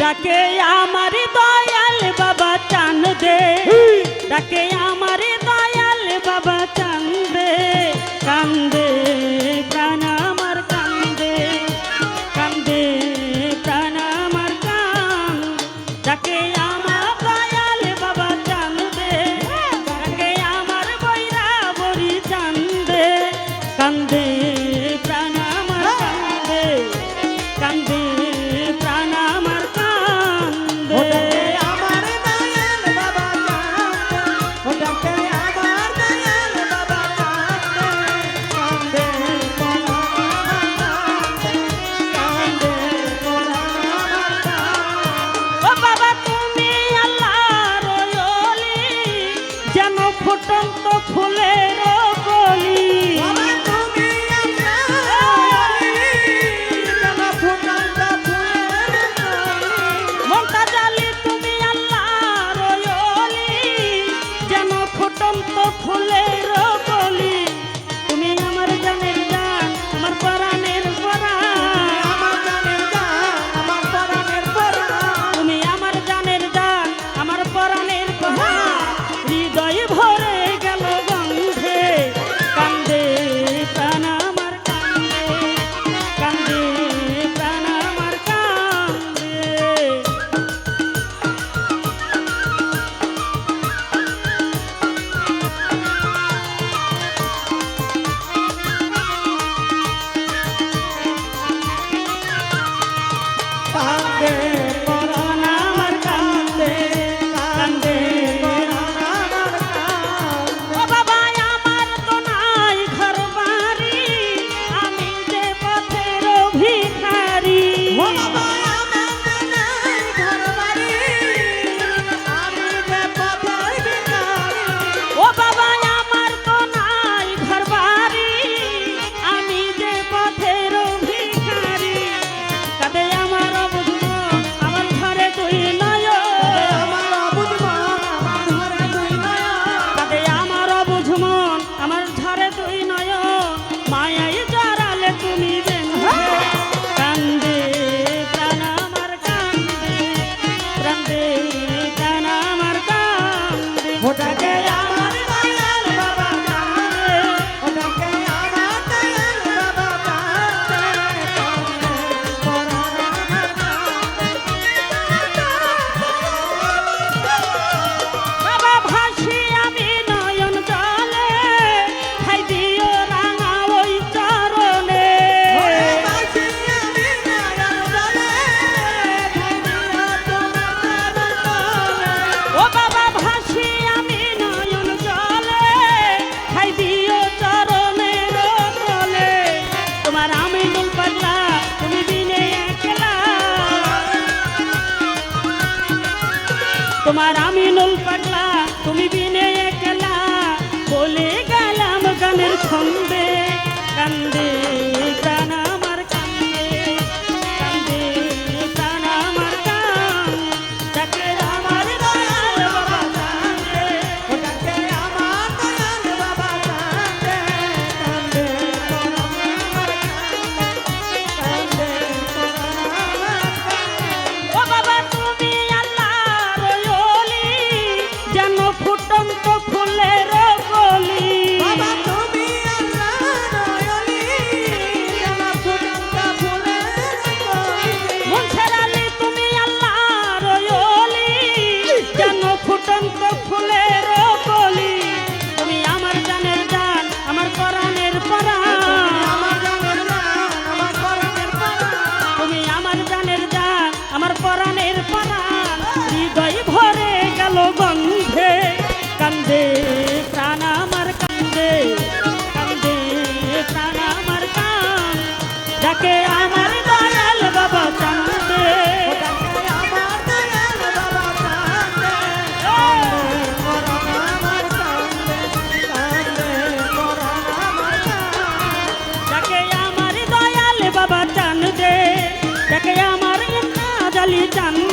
ডাকে আমার দয়াল বাবা চান দে। ডাকে আমার দয়াল তোমার আমি নুল পাগলা তুমি বিনে একলা। বলে গেলাম গানের ছন্দে। চলে জান